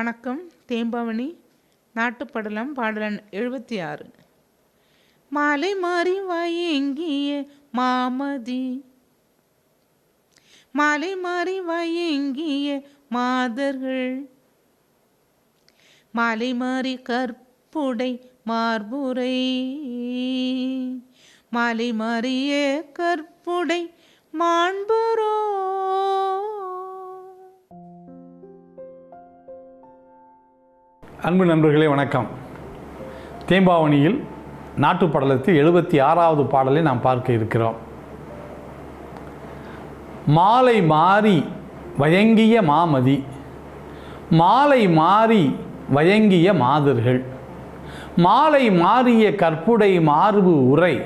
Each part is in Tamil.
வணக்கம். தேம்பாவணி நாட்டுப்படலம் பாடலன் எழுபத்தி ஆறு மாலை மாறி வாயங்கிய மாமதி. மாலை மாறி வாயங்கிய மாதர்கள். மாலை மாறி கற்புடை மார்புரை. மாலை மாறிய கற்புடை மாண்புரோ. அன்பு நண்பர்களே வணக்கம். தேம்பாவணியில் நாட்டுப் படலத்தில் எழுபத்தி ஆறாவது பாடலை நாம் பார்க்க இருக்கிறோம். மாலை மாறி வயங்கிய மாமதி மாலை மாறி வயங்கிய மாதர்கள் மாலை மாறிய கற்புடை மார்பு உரை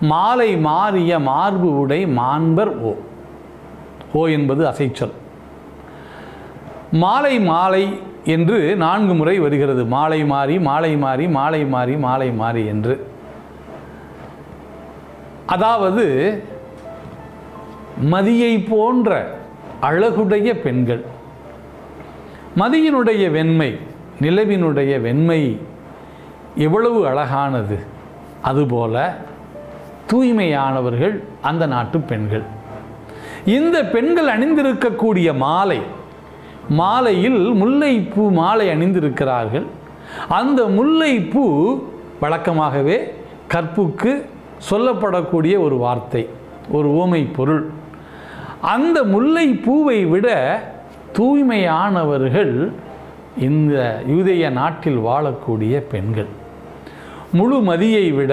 மாலை மாறிய மார்பு உடை மாண்பர் ஓ ஓ என்பது அசைச்சொல். மாலை மாலை என்று நான்கு முறை வருகிறது. மாலை மாறி மாலை மாறி மாலை மாறி மாலை மாறி என்று. அதாவது மதியை போன்ற அழகுடைய பெண்கள் மதியினுடைய வெண்மை நிலவினுடைய வெண்மை எவ்வளவு அழகானது. அதுபோல தூய்மையானவர்கள் அந்த நாட்டு பெண்கள். இந்த பெண்கள் அணிந்திருக்கக்கூடிய மாலை மாலையில் முல்லைப்பூ மாலை அணிந்திருக்கிறார்கள். அந்த முல்லைப்பூ வழக்கமாகவே கற்புக்கு சொல்லப்படக்கூடிய ஒரு வார்த்தை ஒரு ஓமை பொருள் அந்த முல்லைப்பூவை விட தூய்மையானவர்கள் இந்த யூதேய நாட்டில் வாழக்கூடிய பெண்கள். முழு மதியை விட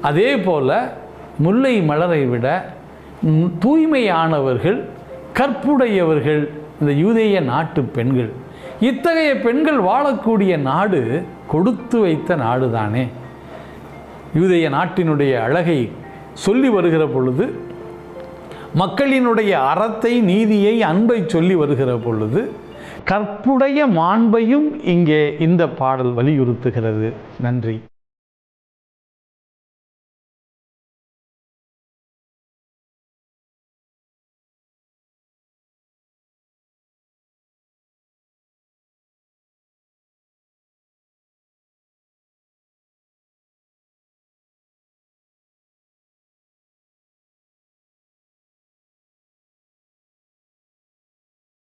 அதே போல முல்லை மலரை விட தூய்மையானவர்கள் கற்புடையவர்கள் இந்த யூதேய நாட்டு பெண்கள் இத்தகைய பெண்கள் வாழக்கூடிய நாடு கொடுத்து வைத்த நாடு தானே யூதேய நாட்டினுடைய அழகை சொல்லி வருகிற பொழுது மக்களினுடைய அறத்தை நீதியை அன்பை சொல்லி வருகிற பொழுது கற்புடைய மாண்பையும் இங்கே இந்த பாடல் வலியுறுத்துகிறது. நன்றி.